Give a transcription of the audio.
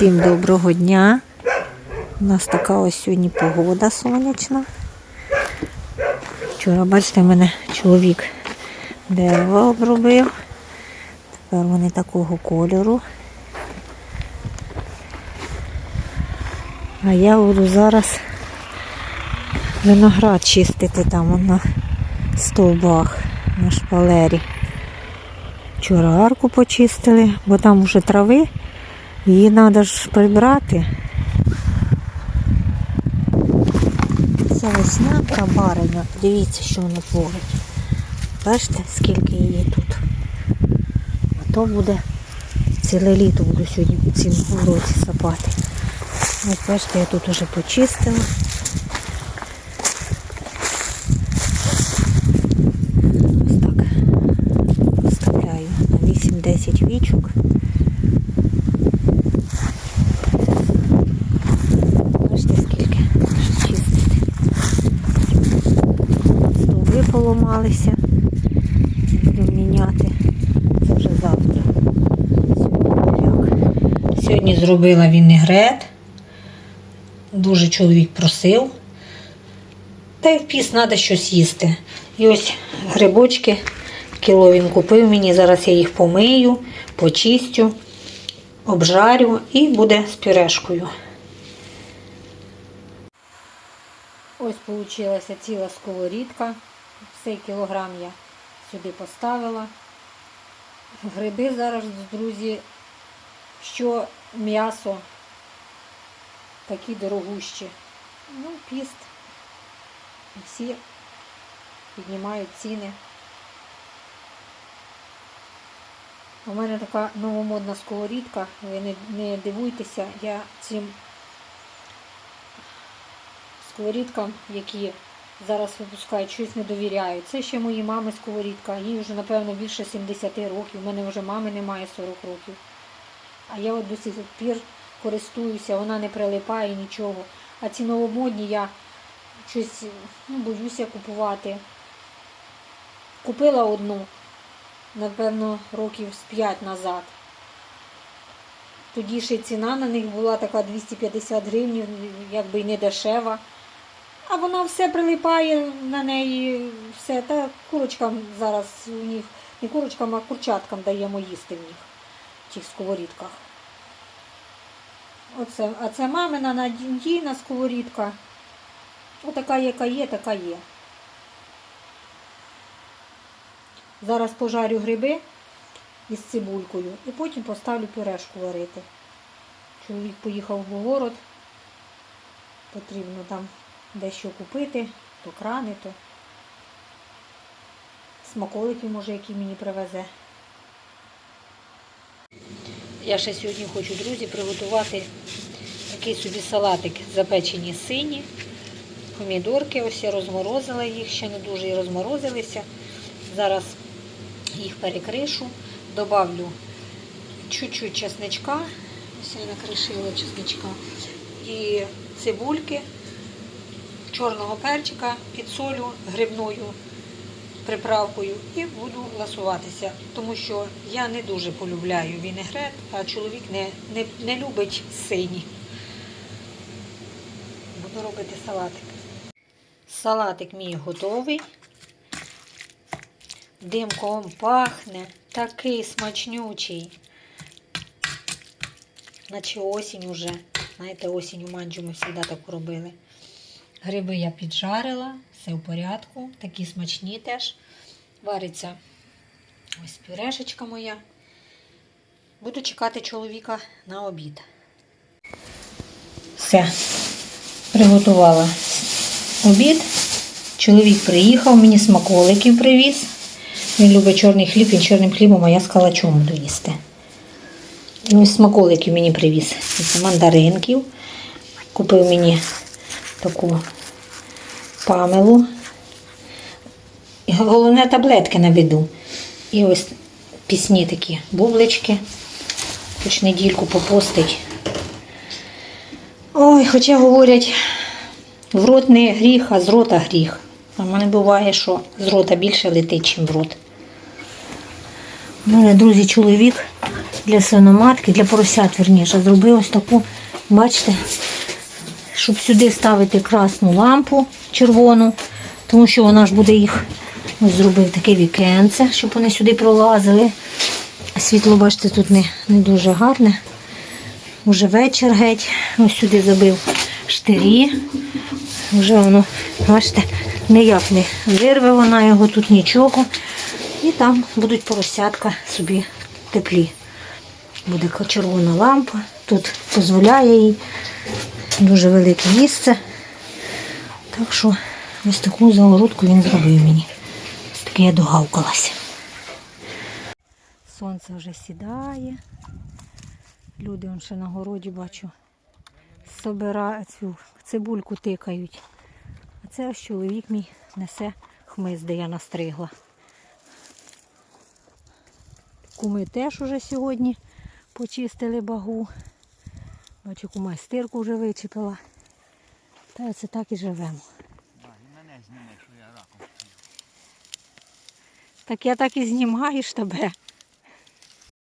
Всім доброго дня. У нас така ось сьогодні погода сонячна. Вчора, бачите, мене чоловік дерево обробив. Тепер вони такого кольору. А я буду зараз виноград чистити там на стовбах на шпалері. Вчора арку почистили, бо там вже трави, її треба ж прибрати. Ця веснянка бариня, дивіться, що вона творить. Бачите, скільки її тут. А то буде ціле літо буду сьогодні в цім році сапати. Ось бачите, я тут уже почистила. Ось так вставляю на 8-10 вічок. Бачите, скільки що чистити. Стовби Будемо міняти. Це вже завтра. Сьогодні. Сьогодні зробила вінегрет. Дуже чоловік просив. Та й в піс треба щось їсти. І ось грибочки кіло він купив мені. Зараз я їх помию, почистю, обжарю і буде з пюрешкою. Ось вийшла ціла сковорідка. Цей кілограм я сюди поставила. Гриби зараз, друзі, що м'ясо такі дорогущі. Ну, піст. Всі піднімають ціни. У мене така новомодна сковорідка, ви не, не дивуйтеся, я цим сковорідкам, які зараз випускають, щось не довіряю. Це ще мої мами сковорідка, їй вже, напевно, більше 70 років. У мене вже мами немає 40 років. А я от до сих пір користуюся, вона не прилипає нічого. А ці новомодні я щось ну, боюся купувати. Купила одну, напевно, років з 5 назад. Тоді ще ціна на них була така 250 гривень, якби й не дешева. А вона все прилипає на неї, все. Та курочкам зараз у них, не курочкам, а курчаткам даємо їсти в них, в тих сковорідках. Оце, а це мамина надійна сковорідка. Отака, яка є, така є. Зараз пожарю гриби із цибулькою і потім поставлю пюрешку варити. Чоловік поїхав в город, потрібно там дещо купити, то крани, то смаколики, може, які мені привезе. Я ще сьогодні хочу, друзі, приготувати такий собі салатик запечені сині. Помідорки, ось я розморозила їх, ще не дуже і розморозилися. Зараз їх перекришу, добавлю чуть-чуть чесничка, ось я накришила чесничка, і цибульки, чорного перчика, підсолю грибною приправкою і буду ласуватися, тому що я не дуже полюбляю вінегрет, а чоловік не, не, не любить сині. Буду робити салатик. Салатик мій готовий. Димком пахне, такий смачнючий. Наче осінь уже. Знаєте, осінь у манджу ми завжди так робили. Гриби я піджарила, все в порядку, такі смачні теж. Вариться ось пюрешечка моя. Буду чекати чоловіка на обід. Все, приготувала обід. Чоловік приїхав, мені смаколиків привіз. Він любить чорний хліб, він чорним хлібом, а я з калачом буду їсти. І смаколиків мені привіз. Це мандаринків. Купив мені таку памелу. Головне таблетки на. І ось пісні такі бублички. Хоч недільку попостить. Ой, хоча говорять, в рот не гріх, а з рота гріх. А в мене буває, що з рота більше летить, ніж в рот. У мене, друзі, чоловік для свиноматки, для поросят, верніше, зробив ось таку, бачите, щоб сюди ставити красну лампу червону, тому що вона ж буде їх ось зробив таке вікенце, щоб вони сюди пролазили. Світло, бачите, тут не, не дуже гарне. Уже вечір геть. Ось сюди забив штирі. Вже воно, бачите, ніяк не вирве вона його, тут нічого. І там будуть поросятка собі теплі. Буде червона лампа. Тут дозволяє їй дуже велике місце. Так що ось таку загородку він зробив мені. Ось таке я догавкалася. Сонце вже сідає. Люди он ще на городі бачу. Собира цю цибульку тикають. А це ось чоловік мій несе хмиз, де я настригла. Куми теж уже сьогодні почистили багу. Бачу, кума стирку вже вичепила. Та оце так і живемо. Так я так і знімаю ж тебе.